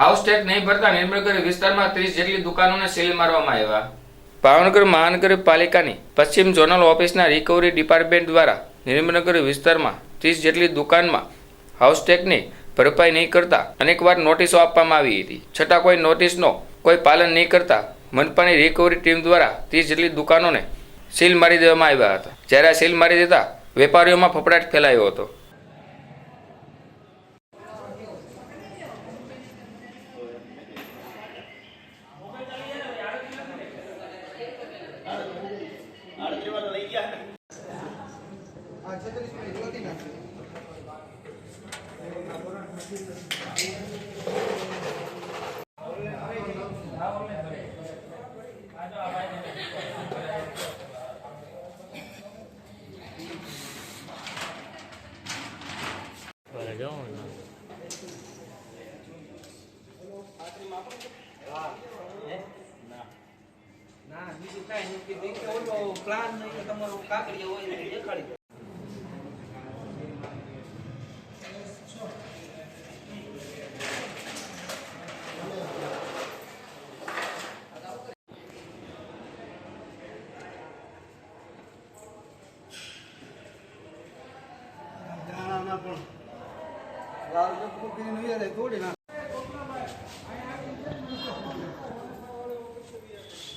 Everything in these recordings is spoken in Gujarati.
હાઉસ ટેક્સ નહીં ભરતા નિર્મળગર વિસ્તારમાં ત્રીસ જેટલી દુકાનોને સીલ મારવામાં આવ્યા. ભાવનગર મહાનગરપાલિકાની પશ્ચિમ ઝોનલ ઓફિસના રિકવરી ડિપાર્ટમેન્ટ દ્વારા નિર્મળનગર વિસ્તારમાં ત્રીસ જેટલી દુકાનમાં હાઉસ ટેક્સની ભરપાઈ નહીં કરતા અનેકવાર નોટિસો આપવામાં આવી હતી. છતાં કોઈ નોટિસનો કોઈ પાલન નહીં કરતા મનપાની રિકવરી ટીમ દ્વારા ત્રીસ જેટલી દુકાનોને સીલ મારી દેવામાં આવ્યા હતા. જ્યારે આ સીલ મારી દેતા વેપારીઓમાં ફફડાટ ફેલાયો હતો. આડત્રી વાર લઈ ગયા આ છત્રીસ મિનિટ જોતી Going on. ના બીજું કાંઈ નથી ઓલો નહીં કે દેખાડી દો. લાલ તોડી નાખ.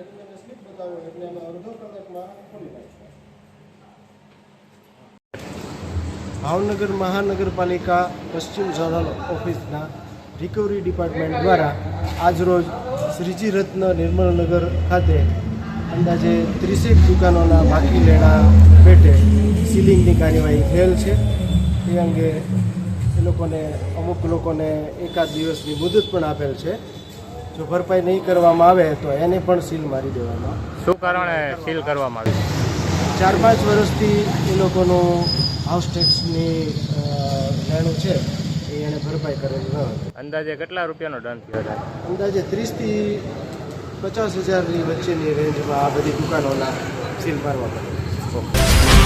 એટલે મને સ્લીપ બતાવો, એટલે અમે અડધો કલાકમાં ખોલી નાખીશું ભાવનગર મહાનગરપાલિકા પશ્ચિમ ઝોનલ ઓફિસના રિકવરી ડિપાર્ટમેન્ટ દ્વારા આજરોજ શ્રીજી રત્ન નિર્મળનગર ખાતે અંદાજે ત્રીસેક દુકાનોના બાકી લેણા પેટે સીલિંગની કાર્યવાહી થયેલ છે. તે અંગે એ લોકોને, અમુક લોકોને એકાદ દિવસની મુદત પણ આપેલ છે. જો ભરપાઈ નહીં કરવામાં આવે તો એને પણ સીલ મારી દેવામાં શું કારણે સીલ કરવામાં આવે? ચાર પાંચ વર્ષથી એ લોકોનું હાઉસ ટેક્સની લેણું છે એ એણે ભરપાઈ કરેલી ન હતી. અંદાજે કેટલા રૂપિયાનો દંડ થયો હતા અંદાજે ત્રીસથી પચાસ હજારની વચ્ચેની રેન્જમાં આ બધી દુકાનોના સીલ મારવા પડે